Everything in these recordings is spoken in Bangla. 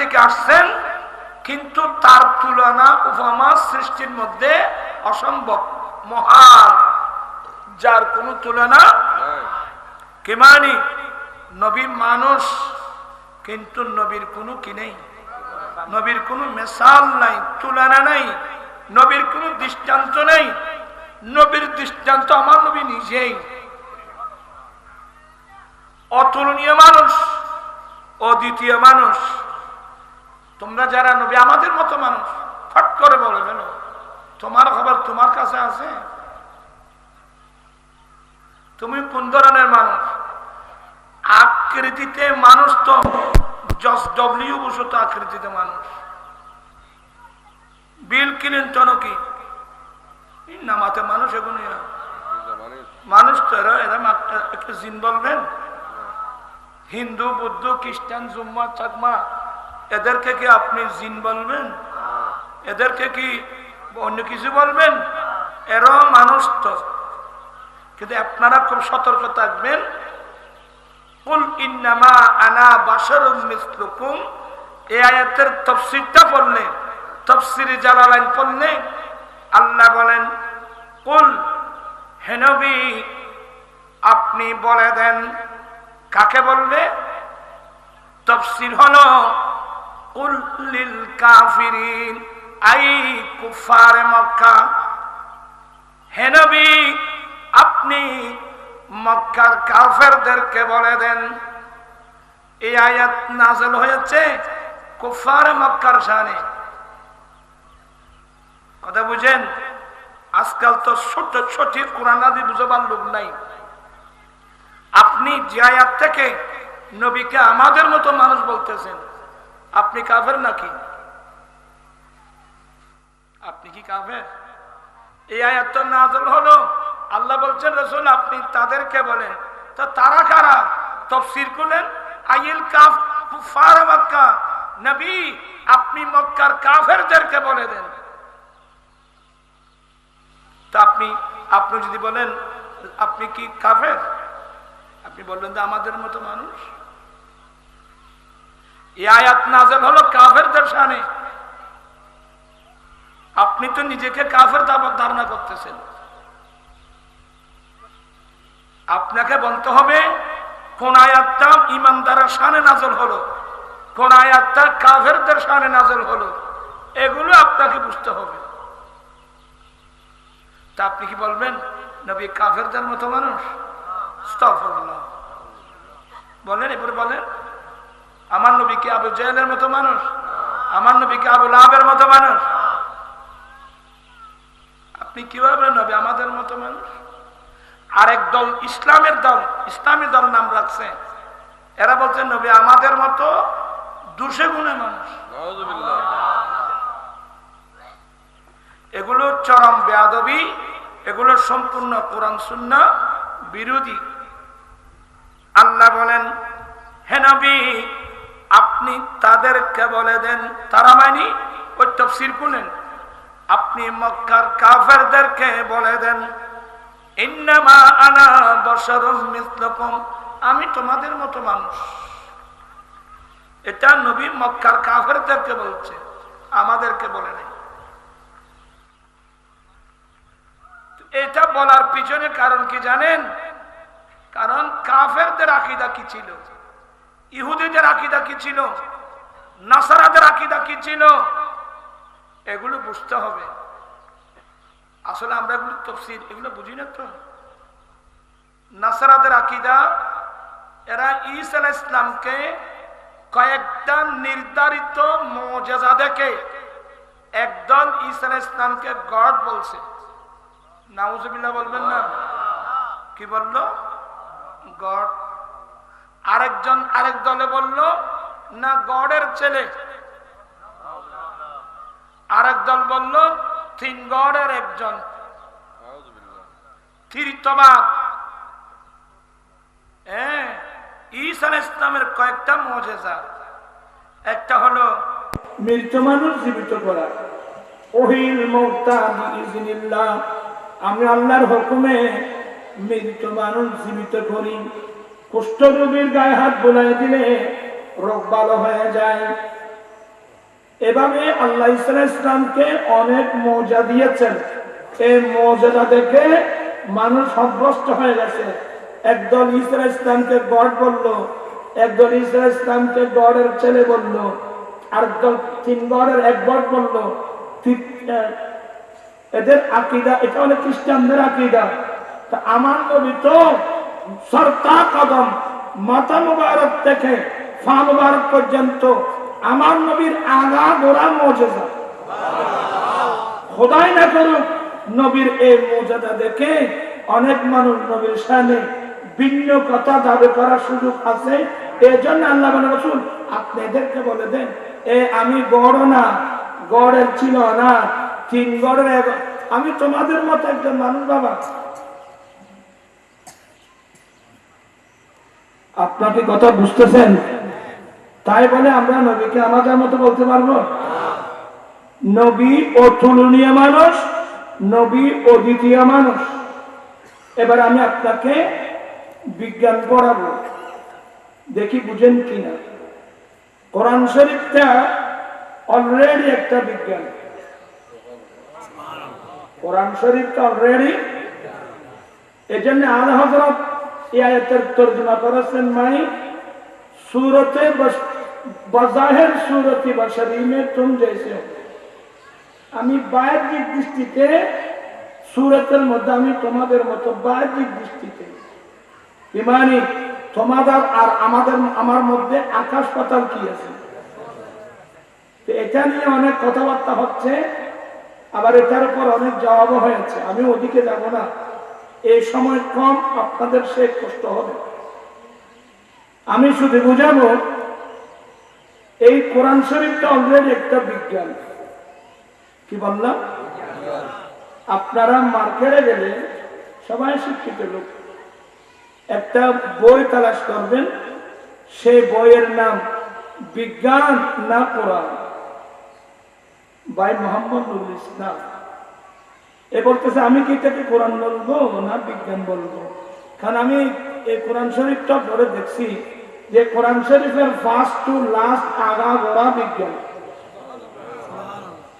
থেকে আসছেন, কিন্তু তার তুলনা উপমা সৃষ্টির মধ্যে অসম্ভব। মহান। যার কোনো তুলনা কে মানি নবী মানুষ, কিন্তু নবীর কোনো কি নেই? নবীর কোনো মেশাল নাই, তুলনা নাই, নবীর কোনো দৃষ্টান্ত নেই। নবীর দৃষ্টান্ত আমার নবী নিজেই। অতুলনীয় মানুষ, অদ্বিতীয় মানুষ তোমরা যারা নবী, আমাদের মতো মানুষ, ফট করে বলে কেন তোমার খবর তোমার কাছে আছে? তুমি কোন ধরনের মানুষ? আকৃতিতে মানুষ তো জস ডব্লিউ বসত আকৃতিতে মানুষ। বিল ক্লিন্টনও কি? নামাতে মানুষ এগুলো মানুষ তো এরা এরা একটু জিন বলবেন। হিন্দু, বুদ্ধ, খ্রিস্টান, জুম্মা, চাকমা এদেরকে কি আপনি জিন বলবেন? এদেরকে কি অন্য কিছু বলবেন? এরাও মানুষ তো। কিন্তু আপনারা খুব সতর্ক থাকবেন। ইন্নামা আনা পড়লে পড়লে আল্লাহ বলেন হেনবি আপনি বলে দেন, কাকে বলবে? তফসির হলো আই মক্কা। আপনি মক্কার কাফেরদেরকে বলে দেন, এই আয়াত নাজল হয়েছে কুফার মক্কার শানে। কথা বুঝেন, আজকাল তো ছোট সঠিক কোরআন আদি বুঝবার লোক নাই। আপনি যে আয়াত থেকে নবীকে আমাদের মতো মানুষ বলতেছেন আপনি কাফের নাকি? আপনি কি কাফের? এই আয়াত নাজল হলো। আল্লাহ বলছেন, রসুল, আপনি তাদেরকে বলেন, তো তারা কারা? তফসির করলেন? আইল কাফ মক্কা। নবী, আপনি মক্কার কাফেরদেরকে বলে দেন। তা আপনি আপনি যদি বলেন, আপনি কি কাফের? আপনি বললেন যে আমাদের মতো মানুষ। আয়াত নাজেল হলো কাফেরদের সানে আপনি তো নিজেকে কাফের ধারণা করতেছেন। আপনাকে বলতে হবে, কোন আয়াতটা ইমানদারের সানে নাজল হলো, কোন আয়াতটা কাফেরদের সানে নাজল হলো, এগুলো আপনাকে বুঝতে হবে। তা আপনি কি বলবেন, নবী কাফেরদের মতো মানুষ। বলেন এরপরে বলেন। আমার নবী কি আবু জেহেলের মতো মানুষ? আমার নবী কি আবু লাভের মতো মানুষ? আপনি কীভাবে নবী আমাদের মতো মানুষ? আরেক দল ইসলামের দল ইসলামী দল নাম রাখছে। এরা বলছে, নবী আমাদের মতো দুশে গুণে মানুষ। এগুলো চরম বেয়াদবি, এগুলো সম্পূর্ণ কোরআন শূন্য বিরোধী। আল্লাহ বলেন, হে নবী আপনি তাদেরকে বলে দেন, তারা মানি ওই তফসির করলেন আপনি মক্কার কাফেরদেরকে বলে দেন, ইন্নামা আনা বশরুম মিসলুকুম, আমি তোমাদের মতো মানুষ। এটা নবী মক্কার কাফেরদেরকে বলছে, আমাদেরকে বলে নাই। এটা বলার পিছনে কারণ কি জানেন? কারণ কাফেরদের আকিদা কি ছিল? ইহুদিদের আকিদা কি ছিল? নাসারাদের আকিদা কি ছিল? এগুলো বুঝতে হবে। আসলে আমরা এগুলো তফসিল, এগুলো বুঝি না তো? নাসারাদের আকিদা, এরা ঈসা আলাহ ইসলামকে কয়েকটা নির্ধারিত মজেজা দেখে একদল ঈসা আলাহ ইসলামকে গড বলছে। নাউজুবিল্লাহ বলবেন না? কি বলল? গড আরেকজন আরেক দলে বলল, না, গডের ছেলে। আরেক দল বলল, তিন গডের একজন। হ্যাঁ কয়েকটা একটা হলো জীবিত করা। মৌতা আমি আল্লাহর হুকুমে মৃত মানুষ জীবিত করি। কুষ্ঠ রোগীর গায়ে হাত বোলাই দিলে রোগ ভালো হয়ে যায়। এভাবে আল্লাহ ইসলামকে অনেক মজা দিয়েছেন। এই মজাটা দেখে মানুষ সন্ত্রস্ত হয়ে গেছে। একদল ইসরা ইসলামকে গড় বলল, একদল ইসরা ইসলামকে গড়ের ছেলে বলল আর দল তিন গড়ের এক গড় বলল। এদের আকিদা, এটা হলো খ্রিস্টানদের আকিদা। তা আমার নবী তো সরতা কদম মাথা মুবারক থেকে ফা মুবারক পর্যন্ত আমার নবীর আগা গোড়া মজেজা। খোদাই না করুক, নবীর এই মর্যাদা দেখে অনেক মানুষ নবীর সামনে ভিন্ন কথা দাবি করার সুযোগ আছে। এই জন্য আল্লাহ রসুল, আপনি এদেরকে বলে দেন, এ আমি গড় না, গড়ের ছিল না, তিন গড়ের আমি তোমাদের মতো একজন মানুষ বাবা আপনাকে কথা বুঝতেছেন? তাই বলে আমরা নবীকে আমাদের মতো বলতে পারব? নবী অতুলনীয় মানুষ, নবী অদ্বিতীয় মানুষ। এবার আমি আপনাকে বিজ্ঞান পড়াবো। দেখি বুঝেন কিনা? কোরআন শরীফটা অলরেডি একটা বিজ্ঞান। কোরআন শরীফটা অলরেডি এই জন্য আল হজরত আয়াতের তর্জমা করেছেন মাই সুরতে বজাহের সুরতি বসরিমে তুম যেছে আমি বাহ্যিক দৃষ্টিতে সুরতের মধ্যে আমি তোমাদের মতো বাহ্যিক দৃষ্টিতে। ইমানি তোমাদের আর আমাদের, আমার মধ্যে আকাশ পাতাল কি আছে? এটা নিয়ে অনেক কথাবার্তা হচ্ছে, আবার এটার উপর অনেক জবাবও হয়েছে। আমি ওদিকে যাব না। এই সময় কম আপনাদের সে কষ্ট হবে। আমি শুধু বুঝাবো, এই কোরআন শরীফটা অলরেডি একটা বিজ্ঞান। কি বললাম? আপনারা মার্কেটে গেলে সবাই শিক্ষিত লোক। একটা বই তালাশ করবেন, সে বইয়ের নাম বিজ্ঞান না কোরআন? বাই মোহাম্মদ ইসলাম। এ বলতেছে আমি কি এটাকে কোরআন বলব না বিজ্ঞান বলব? কারণ আমি এই কোরআন শরীফটা পরে দেখছি যে কোরআন শরীফের ফার্স্ট টু লাস্ট আগা গোড়া বিজ্ঞান।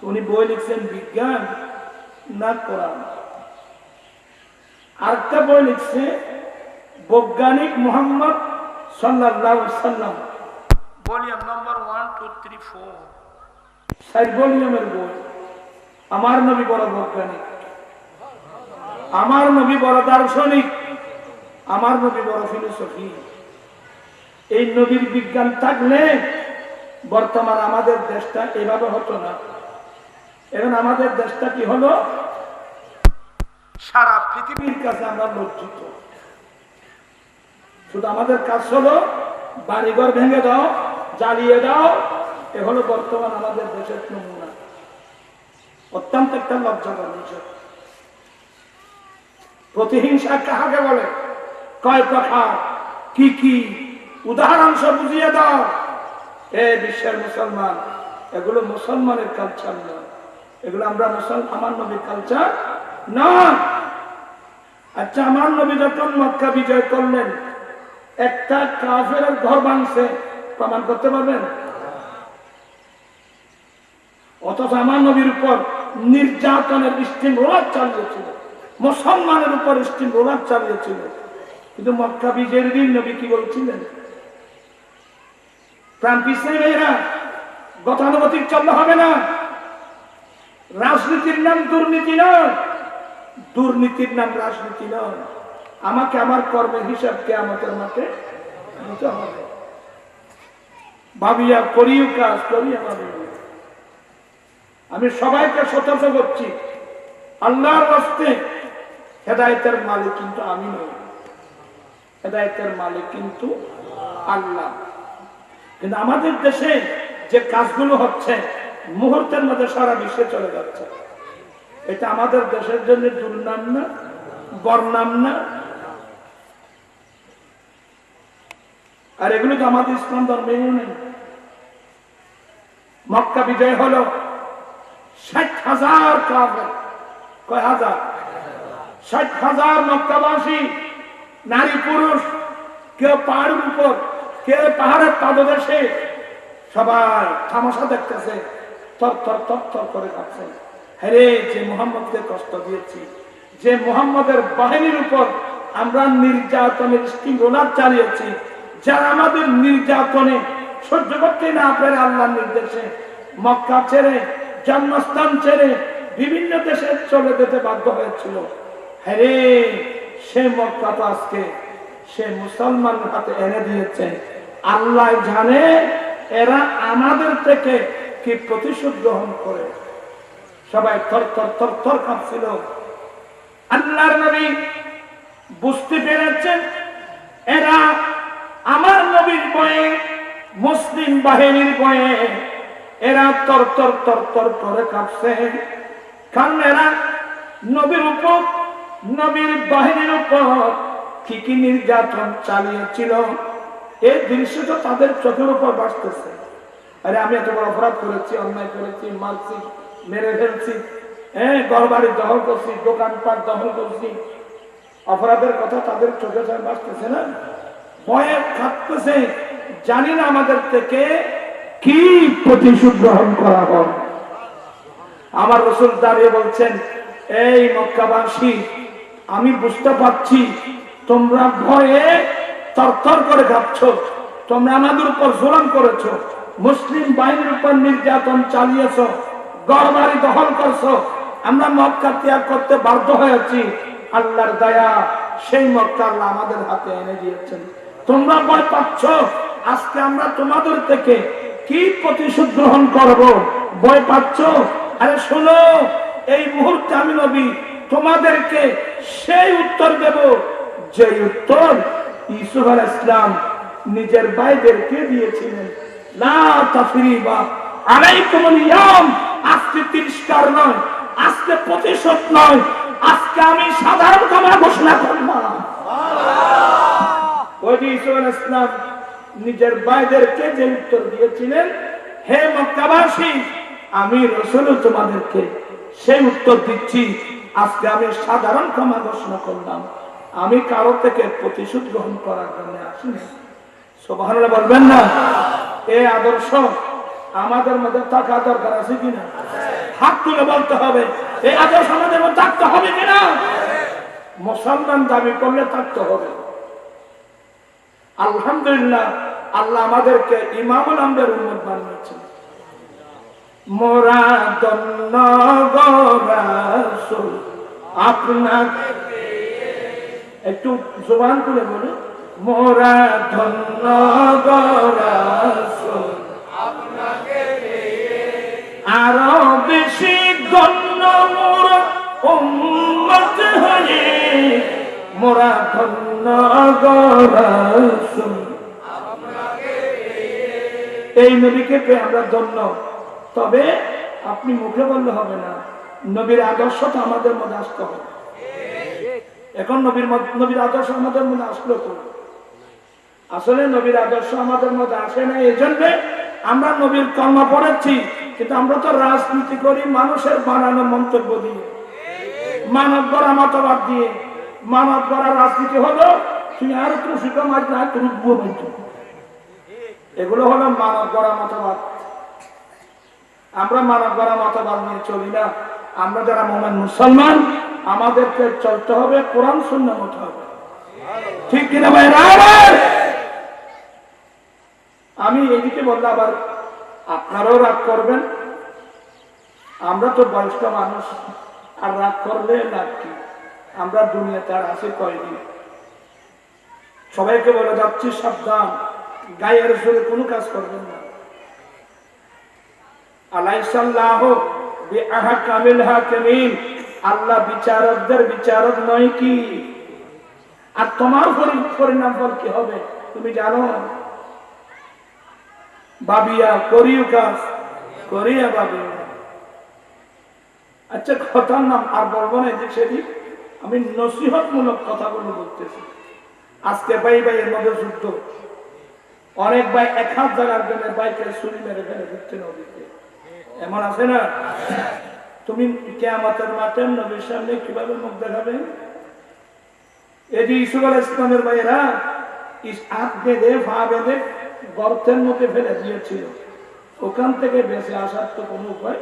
উনি বই লিখছেন বিজ্ঞান না কোরআন। আরেকটা বই লিখছে বৈজ্ঞানিক মোহাম্মদ সাল্লাহ সাল্লাম। Volume number one two three four side ভলিউমের বই। আমার নবী বড় বৈজ্ঞানিক। আমার নবী বড় দার্শনিক। আমার নবী বড় ফিলোসফি। এই নবীর বিজ্ঞান থাকলে বর্তমান আমাদের দেশটা এভাবে হতো না। এখন আমাদের দেশটা কি হলো? সারা পৃথিবীর কাছে আমরা লজ্জিত। শুধু আমাদের কাজ হলো বাড়িঘর ভেঙে দাও, জ্বালিয়ে দাও, এ হলো বর্তমান আমাদের দেশের নমুনা। অত্যন্ত একটা লজ্জাকর বিষয়। প্রতিহিংসা কাহাকে বলে? কয় প্রকার কি কি? উদাহরণ সব বুঝিয়ে দাও। এ বিশ্বের মুসলমান, এগুলো মুসলমানের কালচার নয়। এগুলো আমরা মুসলমান নবীর কালচার নয়। আচ্ছা আমার নবী যখন মক্কা বিজয় করলেন, একটা কাফের ঘর ভাঙছে, প্রমাণ করতে পারবেন? অথচ আমার নবীর উপর নির্যাতনের রোলার চালিয়েছিল। মুসলমানের উপর স্টিম রোলার চালিয়েছিল। কিন্তু মক্কা বিজয়ের দিন নবী কি বলছিলেন? প্রাণ পিছিয়ে মেয়েরা, গতানুগতিক চললে হবে না। রাজনীতির নাম দুর্নীতি নয়। দুর্নীতির নাম রাজনীতি নয়। আমাকে আমার কর্মের হিসাবকে আমাদের মাঠে দিতে হবে। ভাবিয়া করিও কাজ, করিয়া ভাবিয়া আমি সবাইকে সতর্ক করছি। আল্লাহর রাস্তে হেদায়তের মালিক কিন্তু আমি নই। হেদায়তের মালিক কিন্তু আল্লাহ। কিন্তু আমাদের দেশে যে কাজগুলো হচ্ছে, মুহূর্তের মধ্যে সারা বিশ্বে চলে যাচ্ছে। এটা আমাদের দেশের জন্য দুর্নাম না বর্ণাম না। আর এগুলো তো আমাদের ইসলাম ধর্মেও নেই। মক্কা বিজয় হলো ষাট হাজার কয় হাজার? ষাট হাজার মক্কাবাসী, নারী, পুরুষ, কেউ পাহাড়ের উপর, কেউ পাহাড়ের পাদদেশে সবাই তামাশা দেখতেছে, থর থর করে কাঁপছে। হ্যারে যে মোহাম্মদকে কষ্ট দিয়েছি, যে মোহাম্মদের বাহিনীর উপর আমরা নির্যাতনের স্টিম রোলার চালিয়েছি, যারা আমাদের নির্যাতনে সহ্য করতে না পারে আল্লাহর নির্দেশে মক্কা ছেড়ে, জন্মস্থান ছেড়ে বিভিন্ন দেশে চলে যেতে বাধ্য হয়েছিল। হ্যারে সে মক্কা তো আজকে, সে মুসলমান হাতে এনে দিয়েছে। আল্লাহ জানে, এরা আমাদের থেকে কি প্রতিশোধ গ্রহণ করে। সবাই থর থর থর থর কাঁপছিল। আল্লাহর নবী বুঝতে পেরেছেন, এরা আমার নবীর বয়ে মুসলিম বাহিনীর বয়ে এরা তর তর তর তর করে কাঁপছে। কারণ এরা নবীর উপর নবীর বাহিনীর উপর কি কি নির্যাতন চালিয়েছিল। এই দৃশ্যটা তাদের চোখের উপর বাঁচতেছে আরে আমি এত বড় অপরাধ করেছি, অন্যায় করেছি, মারছি, মেরে ফেলছি হ্যাঁ ঘরবাড়ি দখল করছি, দোকানপাট দখল করছি। অপরাধের কথা তাদের চোখে চোখে বাসতেছে না? ভয়ে থাকতেছে জানি না আমাদের থেকে কি প্রতিশোধ গ্রহণ করা হয়। আমার রসুল দাঁড়িয়ে বলছেন, এই মক্কাবাসী আমি বুঝতে পারছি, তোমরা ভয়ে তরতর করে ভাবছ তোমরা আমাদের উপর জোলাম করেছ। মুসলিম বাহিনীর উপর নির্যাতন চালিয়েছ, গড়বাড়ি দখল করছ। আমরা মক্কা ত্যাগ করতে বাধ্য হয়েছি। আল্লাহর দয়া, সেই মক্কা আল্লাহ আমাদের হাতে এনে দিয়েছেন। তোমরা ভয় পাচ্ছ, আজকে আমরা তোমাদের থেকে কি প্রতিশোধ গ্রহণ করব? ভয় পাচ্ছ? আরে শোনো, এই মুহূর্তে আমি নবী তোমাদেরকে সেই উত্তর দেব যে উত্তর ইসুফ আল ইসলাম নিজের ভাইদেরকে দিয়েছিলেন। লা তাফরিবা আলাইকুমুল ইয়াম আজকে তিরস্কার নয় আজকে প্রতিশোধ নয় আজকে আমি সাধারণ ক্ষমা ঘোষণা করলাম ইসলাম নিজের ভাইদেরকে যে উত্তর দিয়েছিলেন হে মক্কাবাসী আমি রসুল তোমাদেরকে সেই উত্তর দিচ্ছি। আজকে আমি সাধারণ ক্ষমা ঘোষণা করলাম। আমি কারও থেকে প্রতিশোধ গ্রহণ করার জন্য আসিনি। সোভান বলবেন না? এই আদর্শ, আমাদের মধ্যে থাকা দরকার আছে কিনা? হাত তুলে বলতে হবে এই আদর্শ আমাদের মধ্যে থাকতে হবে কিনা? মুসলমান দাবি করলে থাকতে হবে। আলহামদুলিল্লাহ, আল্লাহ আমাদেরকে ইমামুল আমদের উন্মত বানিয়েছেন। মোরা দন্ন গরাসুল আপনাকে একটু জবান করে বলে মোরা ধন্য গরাসুল আরও বেশি গণ্য মোরা উম্মত হয়ে। মোরা ধন্য গরাসুল এই নবীকে আমরা ধন্য। তবে আপনি মুখে বললে হবে না, নবীর আদর্শটা আমাদের মধ্যে আসতে হবে। এখন নবীর নবীর আদর্শ আমাদের মধ্যে আসলো তো। আসলে নবীর আদর্শ আমাদের মধ্যে আসে না, এই জন্য আমরা নবীর কর্ম পড়েছি, কিন্তু আমরা তো রাজনীতি করি মানুষের বানানো মন্তব্য দিয়ে। মানব গড়া মতবাদ দিয়ে। মানব গড়া রাজনীতি হলো, তুই আর একটু শিখা মাছ না তুমি এগুলো হলো মানব গড়া মতবাদ। আমরা মানব গড়া মতবাদ নিয়ে চলি না। আমরা যারা মোমেন মুসলমান, আমাদেরকে চলতে হবে, কোরআন শূন্য মতো হবে। ঠিক কিনা ভাই? আমি এদিকে বললে আবার আপনারাও রাগ করবেন। আমরা তো বয়স্ক মানুষ, আর রাগ করলে লাভ কি? আমরা দুনিয়াতে আর আছি কয়দিন? সবাইকে বলে যাচ্ছি, সাবধান। গায়ের জোরে কোনো কাজ করবেন না। আল্লাহ বিচারকদের বিচারক নয় কি? আর তোমার পরিণাম ফল কি হবে? তুমি জানো? বাবিয়া, করিও কাজ, করিয়া আচ্ছা কথার নাম আর বলব না এদিক সেদিক আমি নসিহত মূলক কথাগুলো বলতেছি। আজকে ভাই ভাই এর মধ্যে যুদ্ধ। অনেক ভাই এক হাত জায়গার জন্য বাইকে ছুরি মেরে ফেলে দিচ্ছে নদীতে এমন আছে না? তুমি কেয়ামতের মাঠে নবীর সামনে কীভাবে মুখ দেখাবে? এটি ইসুফ আল ইসলামের ভাইয়েরা হাত বেঁধে, পা বেঁধে গর্তের মধ্যে ফেলে দিয়েছিল। ওখান থেকে বেঁচে আসার তো কোনো উপায়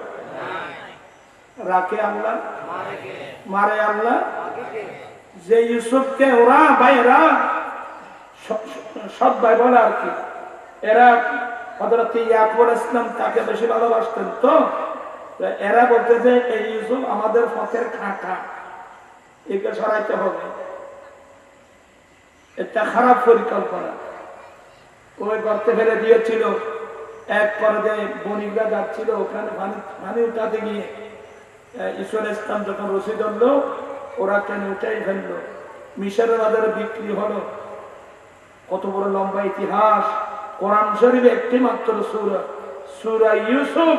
রাখে আল্লাহ, মারে আল্লাহ। যে ইউসুফকে ওরা ভাই এরা সব- সব ভাই বলে আর কি, এরা তাকে বেশি ভালোবাসতেন। তো এরা বলতে যে, এই ইউসুফ আমাদের খাঁকা একে সরাইতে হবে। এটা খারাপ পরিকল্পনা। ওই গর্তে ফেলে দিয়েছিল। এক বণিকরা যাচ্ছিল ওখানে পানি উঠাতে গিয়ে। ঈশ্বর ইসলাম যখন রসি ধরলো, ওরা টেনে উঠাই ফেলল। মিশরের বাজারে বিক্রি হলো। কত বড় লম্বা ইতিহাস। কোরআন শরীফ একটি মাত্র সুরা সুরা ইউসুফ,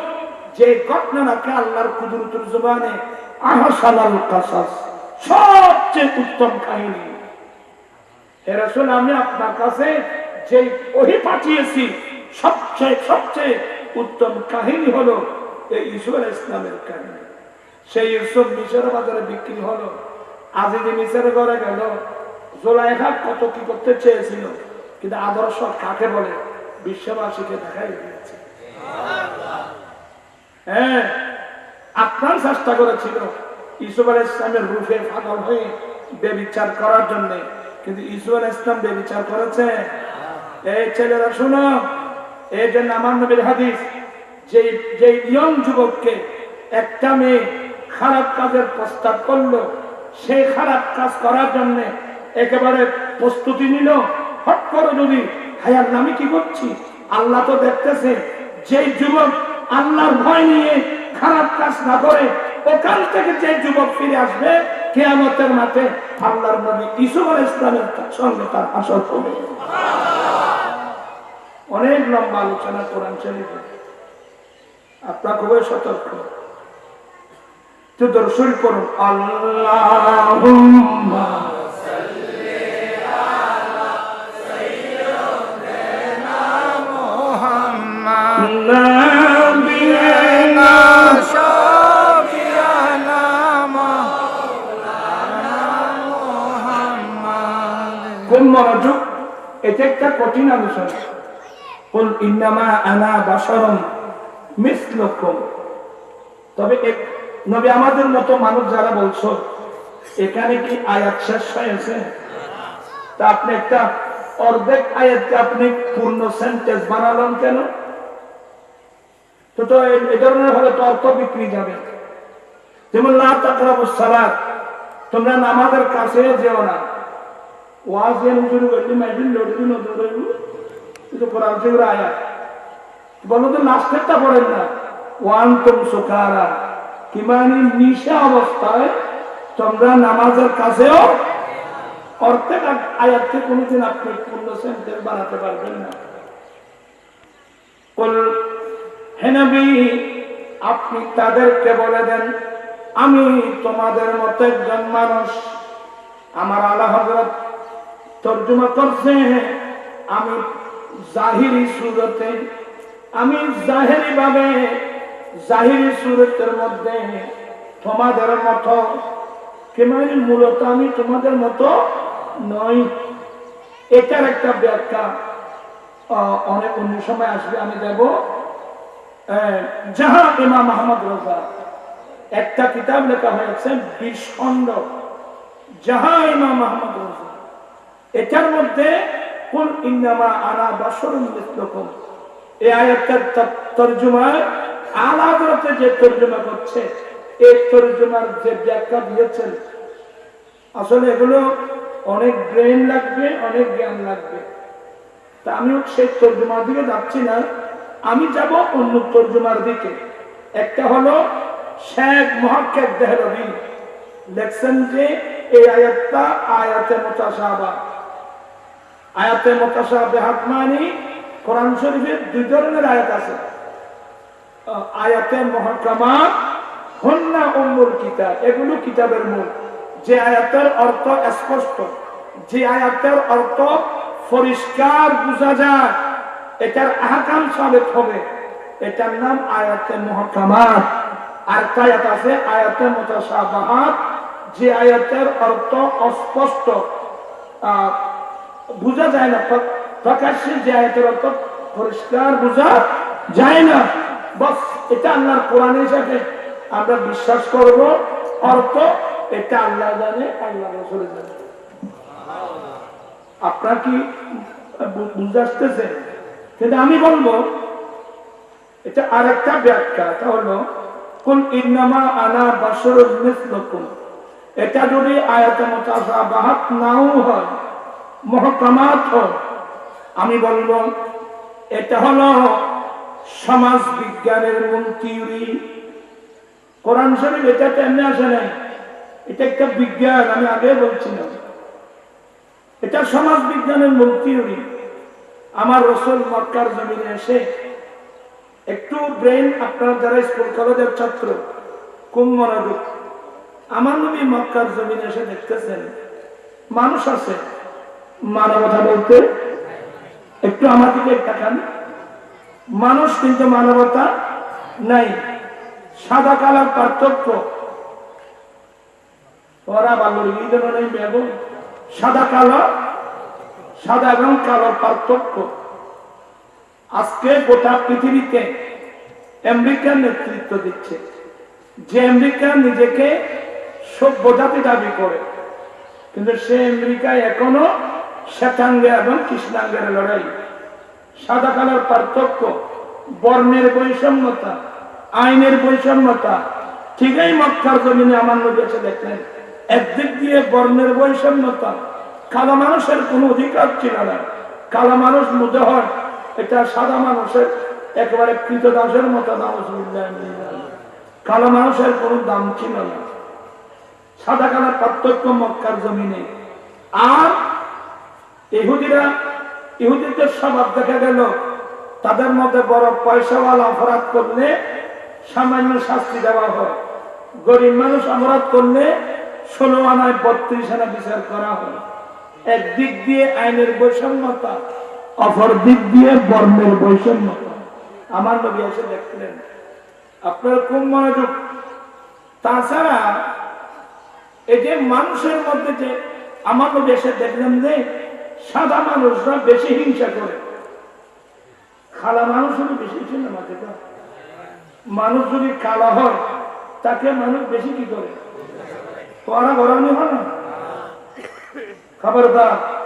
যে ঘটনাকে আল্লাহর কুদরতুর জবানে কাসাস, সবচেয়ে উত্তম কাহিনী। আমি আপনার কাছে যে ওহি পাঠিয়েছি, সবচেয়ে সবচেয়ে উত্তম কাহিনী হলো এই ইসলামের কাহিনী। সেই ইউসুফ মিশর বাজারে বিক্রি হলো, আজিজি মিশরে ঘরে গেল জোলাইখা কত কি করতে চেয়েছিল, কিন্তু আদর্শ কাকে বলে? বিশ্ববাসীকে দেখাই দিয়েছে। হ্যাঁ আপনার চেষ্টা করেছিল ইসুফ আল ইসলামের রূপে পাগল হয়ে বেবিচার করার জন্য, কিন্তু ইসুফ আল ইসলাম বেবিচার করেছে। এই ছেলেরা, শুনো, এই যে নামান নবীর হাদিস যে যে ইয়ং যুবককে একটা মেয়ে খারাপ কাজের প্রস্তাব করল সেই খারাপ কাজ করার জন্য একেবারে প্রস্তুতি নিল। হট করে যদি হায়ার নামে কি করছি? আল্লাহ তো দেখতেছে যে যুবক আল্লাহর ভয় নিয়ে খারাপ কাজ না করে, ওখান থেকে যে যুবক ফিরে আসবে, কেয়ামতের মাঠে আল্লাহর নবী ইসুফ আলাইহিস ইসলামের সঙ্গে তার আসর হবে। অনেক লম্বা আলোচনা কোরআন শরীফে। আপনার খুবই সতর্ক। তো দর্শন করুন। আল্লাহ মনোযোগ, এটা একটা কঠিন আলোচনা। কোন ইন্নামা আনা বাসরম তবে এক নবী আমাদের মতো মানুষ যারা বলছো, এখানে কি আয়াত শেষ হয়েছে তা আপনি একটা অর্ধেক আয়াতকে আপনি পূর্ণ সেন্টেন্স বানালেন কেন? তো তো এ- এ ধরনের হলে তো অর্থ বিক্রি যাবে। যেমন না তাকরাবু সালাত, তোমরা নামাজের কাছে যেও না। ওয়াজ এর শুরু করলি মাইদিন লড়ি নতুন রইব কিন্তু কোরআন শরীফের আয়াত বলো তো লাস্টেরটা পড়েন না ওয়ান তুম সুখারা কিমানি নিশা অবস্থায় তোমরা নামাজের কাছেও অর্ধেক আয়াতকে কোনোদিন আপনি পূর্ণ সেন্টেন্স বানাতে পারবেন না কুল হে নবী আপনি তাদেরকে বলে দেন আমি তোমাদের মতো একজন মানুষ আমার আলা হজরত তর্জমা করছে। আমি জাহিরি সুরতে, আমি জাহেরি ভাবে জাহিরি সুরতের মধ্যে তোমাদের মতো কিংবা মূলত আমি তোমাদের মতো নই। এটার একটা ব্যাখ্যা অনেক অন্য সময় আসবে, আমি দেব। যাহা ইমাম মাহমদ রাজা, একটা কিতাব লেখা হয়েছে খণ্ড। যাহা ইমাম মাহমদ এটার মধ্যে কোন ইন্নামা আনা বাসরুন মিসলুকুম। এই আয়াতের তর্জমায় আলাদতে যে তর্জমা করছে এই তর্জমার যে ব্যাখ্যা দিয়েছেন, আসলে এগুলো অনেক ব্রেন লাগবে, অনেক জ্ঞান লাগবে। তা আমিও সেই তর্জমার দিকে যাচ্ছি না, আমি যাব অন্য তর্জমার দিকে। একটা হলো শেখ মহাক্কেক দেহরবি লেখছেন যে, এই আয়াতটা আয়াতে মোতাসাবা। আয়াতে মোতাসাবেহাত মানে কোরআন শরীফের দুই ধরনের আয়াত আছে। আয়াতে মহকামা হন্না উম্মুল কিতাব এগুলো কিতাবের মূল। যে আয়াতের অর্থ স্পষ্ট যে আয়াতের অর্থ পরিষ্কার বোঝা যায় এটার আহকাম সাবেত হবে। এটার নাম আয়াতে মহকামাত আর আয়াত আছে আয়াতে মোতাসাবাহাত যে আয়াতের অর্থ অস্পষ্ট। আহ, বোঝা যায় না, প্র- প্রকাশ্যে যে আয়াতের অর্থ পরিষ্কার বোঝা যায় না। বস, এটা আল্লাহর কোরআনের সাথে আমরা বিশ্বাস করব, অর্থ এটা আল্লাহ জানে, আল্লাহ রসুল জানে। আপনার কি বুঝে আসতেছে? কিন্তু আমি বলব, এটা আরেকটা ব্যাখ্যা, তা হলো কোন ইনামা আনা বাসর এটা যদি আয়াতে মুতাসাবাহাত নাও হয় মহকামাত আমি বলব, এটা হলো সমাজ বিজ্ঞানের মূল থিওরি কোরআন শরীফ এটা তেমনি আসে নাই। এটা একটা বিজ্ঞান, আমি আগে বলছিলাম। এটা সমাজ বিজ্ঞানের মূল থিওরি আমার রসুল মক্কার জমিনে এসে একটু ব্রেন আপনার যারা স্কুল কলেজের ছাত্র খুব মনোযোগ আমার নবী মক্কার জমিনে এসে দেখতেছেন, মানুষ আছে। মানবতা বলতে একটু আমার দিকে তাকান। মানুষ কিন্তু মানবতা নাই, সাদা কালার পার্থক্য। ওরা বালুর ঈদের নেই বেগুন সাদা কালো, সাদা এবং কালোর পার্থক্য। আজকে গোটা পৃথিবীতে আমেরিকার নেতৃত্ব দিচ্ছে। যে আমেরিকা নিজেকে সভ্যতাতে দাবি করে, কিন্তু সে আমেরিকায় এখনও শ্বেতাঙ্গে এবং কৃষ্ণাঙ্গের লড়াই। সাদা কালার পার্থক্য, বর্ণের বৈষম্যতা, আইনের বৈষম্যতা। ঠিকই মক্কার জমিনে আমার নদী এসে দেখলেন, একদিক দিয়ে বর্ণের বৈষম্যতা, কালো মানুষের কোনো অধিকার ছিল না। কালো মানুষ মধ্যে হয়, এটা সাদা মানুষের একেবারে কৃতদাসের মতো মানুষ কালো মানুষের কোনো দাম ছিল না। সাদা কালার পার্থক্য মক্কার জমিনে। আর ইহুদিরা, ইহুদিদের স্বভাব দেখা গেল, তাদের মধ্যে বড় পয়সাওয়ালা অপরাধ করলে সামান্য শাস্তি দেওয়া হয়। গরিব মানুষ অপরাধ করলে ষোলো আনায় বত্রিশ আনা বিচার করা হয়। একদিক দিয়ে আইনের বৈষম্যতা, অপর দিক দিয়ে বর্ণের বৈষম্যতা। আমার নবী এসে দেখলেন, আপনার খুব মনোযোগ। তাছাড়া এই যে মানুষের মধ্যে যে, আমার নবী এসে দেখলেন যে সাদা মানুষরা বেশি হিংসা করে। খালা মানুষ হলে বেশি ছিল মাঝে মানুষ যদি কালা হয়, তাকে মানুষ বেশি কি করে? পড়া গরমই হয় না? খবরদার।